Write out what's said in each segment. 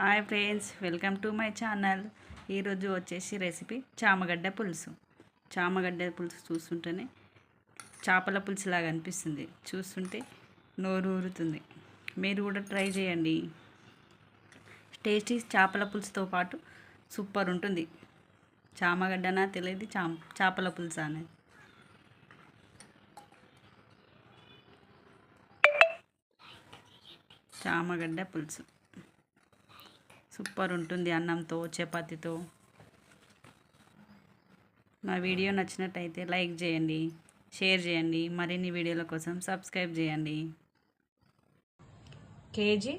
Hi friends welcome to my channel. ఈరోజు వచ్చేసి recipe చామగడ్డ పులుసు. చామగడ్డ పులుసు చూస్తుంటేనే చేపల పులుసు లాగా అనిపిస్తుంది. చూస్తుంటే నోరు ఊరుతుంది. మీరు కూడా ట్రై చేయండి. టేస్టీ చేపల పులుసుతో పాటు సూపర్ ఉంటుంది. చామగడ్డనా తెలియదు చా చేపల పులుసు అనేది. చామగడ్డ పులుసు. సూపర్ ఉంటుంది అన్నంతో చపాతీతో. నా వీడియో నచ్చినట్టయితే లైక్ చేయండి షేర్ చేయండి మరిన్ని వీడియోల కోసం సబ్స్క్రైబ్ చేయండి. కేజీ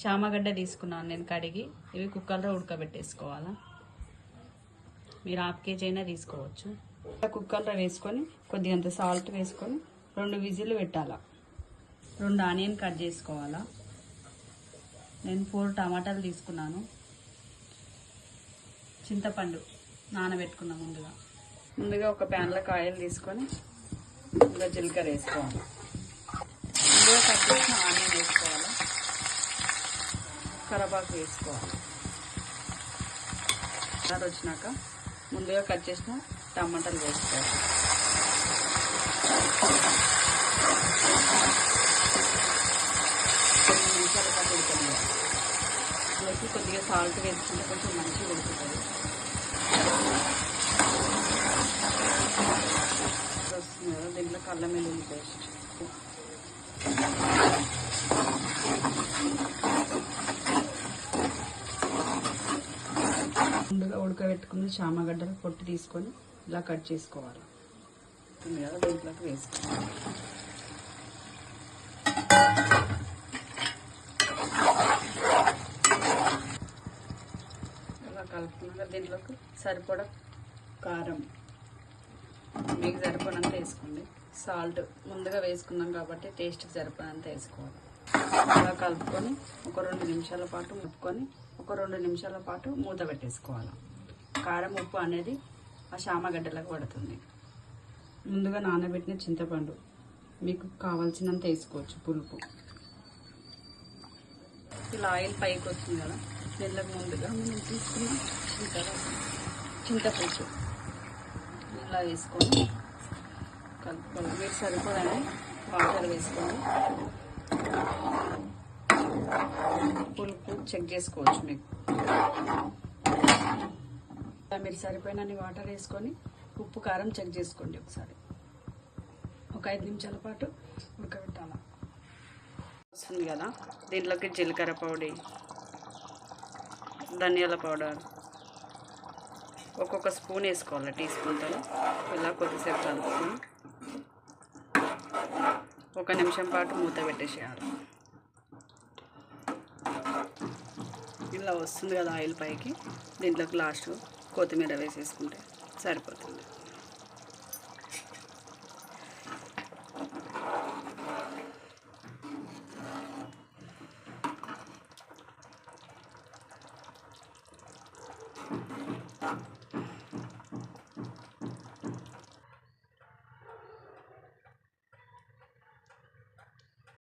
చామగడ్డ తీసుకున్నాను నేను కడిగి. ఇవి కుక్కర్లో ఉడకబెట్టేసుకోవాలా? మీరు హాఫ్ కేజీ అయినా తీసుకోవచ్చు. కుక్కర్లో వేసుకొని కొద్దిగంత సాల్ట్ వేసుకొని రెండు విజిల్ పెట్టాలా? రెండు ఆనియన్ కట్ చేసుకోవాలా? నేను ఫోర్ టమాటాలు తీసుకున్నాను. చింతపండు నానబెట్టుకున్నా ముందుగా. ముందుగా ఒక ప్యాన్లోకి ఆయిల్ తీసుకొని ముందుగా జీలకర్ర వేసుకోవాలి. ముందుగా కట్ చేసిన ఆనియన్ వేసుకోవాలి. కరపాకు వేసుకోవాలి. వచ్చినాక ముందుగా కట్ చేసిన టమాటాలు వేసుకోవాలి కొన్ని నిమిషాల పాటు ఉడకనివ్వాలి అందులోకి కొద్దిగా సాల్ట్ వేసుకుంటే కొంచెం మంచిగా ఉడుకుతుంది. వస్తుంది కదా దీంట్లో కళ్ళ మెల్లుల్లి పేస్ట్. ముందుగా ఉడకబెట్టుకున్న చామగడ్డలు పొట్టు తీసుకొని ఇలా కట్ చేసుకోవాలి. కదా దీంట్లోకి వేసుకోవాలి. ఇలా దీంట్లోకి సరిపడ కారం. మీకు సరిపడంత వేసుకోండి. సాల్ట్ ముందుగా వేసుకున్నాం కాబట్టి టేస్ట్ సరిపడంత వేసుకోవాలి. అలా కలుపుకొని ఒక రెండు నిమిషాల పాటు ముప్పుకొని ఒక రెండు నిమిషాల పాటు మూత పెట్టేసుకోవాలి. కారం ఉప్పు అనేది ఆ శామగడ్డలకు పడుతుంది. ముందుగా నానబెట్టిన చింతపండు మీకు కావాల్సినంత వేసుకోవచ్చు పులుపు. ఇలా ఆయిల్ పైకి వస్తుంది కదా దీంట్లోకి ముందుగా మనం తీసుకున్నాం చింతపులుసు ఇలా వేసుకొని కలుపుకోవాలి మీరు సరిపోదని వాటర్ వేసుకోండి పులుపు చెక్ చేసుకోవచ్చు మీకు. మీరు సరిపోయినన్ని వాటర్ వేసుకొని ఉప్పు కారం చెక్ చేసుకోండి ఒకసారి. ఒక ఐదు నిమిషాల పాటు ఉడకబెట్టాలా. వస్తుంది కదా? దీంట్లోకి జీలకర్ర పౌడర్ ధనియాల పౌడర్. ఒక్కొక్క స్పూన్ వేసుకోవాలి టీ స్పూన్తో ఇలా కొద్దిసేపు కలుపుకుని ఒక నిమిషం పాటు మూత పెట్టేసేయాలి. ఇలా వస్తుంది కదా ఆయిల్ పైకి. దీంట్లోకి లాస్ట్ కొత్తిమీర వేసేసుకుంటే సరిపోతుంది.